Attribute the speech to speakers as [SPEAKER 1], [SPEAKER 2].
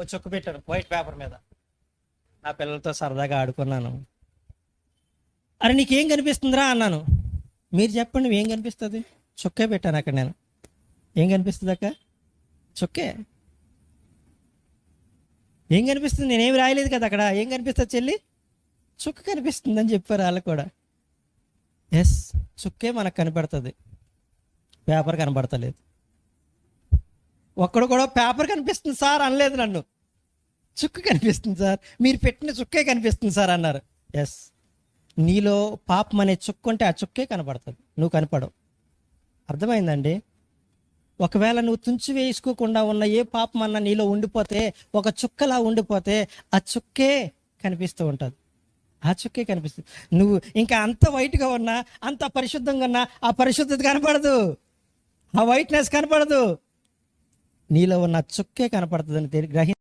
[SPEAKER 1] ఓ చుక్క పెట్టాను white paper మీద. నా పిల్లలతో సరదాగా ఆడుకున్నాను. అరే నీకేం కనిపిస్తుందిరా అన్నాను. మీరు చెప్పండి ఏం కనిపిస్తుంది? చుక్కే పెట్టాను అక్కడ నేను. ఏం కనిపిస్తుంది అక్క? చుక్కే. ఏం కనిపిస్తుంది? నేనేమి రాయలేదు కదా అక్కడ. ఏం కనిపిస్తుంది చెల్లి? చుక్క కనిపిస్తుంది అని చెప్పారు వాళ్ళు కూడా. ఎస్ చుక్కే మనకు కనపడుతుంది. పేపర్ కనబడతలేదు ఒక్కడు కూడా పేపర్ కనిపిస్తుంది సార్ అనలేదు నన్ను. చుక్క కనిపిస్తుంది సార్. మీరు పెట్టిన చుక్కే కనిపిస్తుంది సార్ అన్నారు. ఎస్ నీలో పాపం అనే చుక్క ఉంటే ఆ చుక్కే కనపడుతుంది నువ్వు కనపడవు. అర్థమైందండి? ఒకవేళ నువ్వు తుంచి వేసుకోకుండా ఉన్న ఏ పాపం అన్న నీలో ఉండిపోతే ఒక చుక్కలా ఉండిపోతే ఆ చుక్కే కనిపిస్తూ ఉంటుంది. ఆ చుక్కే కనిపిస్తుంది. నువ్వు ఇంకా అంత వైట్గా ఉన్నా అంత పరిశుద్ధంగా ఉన్నా ఆ పరిశుద్ధత కనపడదు. ఆ వైట్నెస్ కనపడదు. నీలో ఉన్న చుక్కే కనపడుతుందని గ్రహి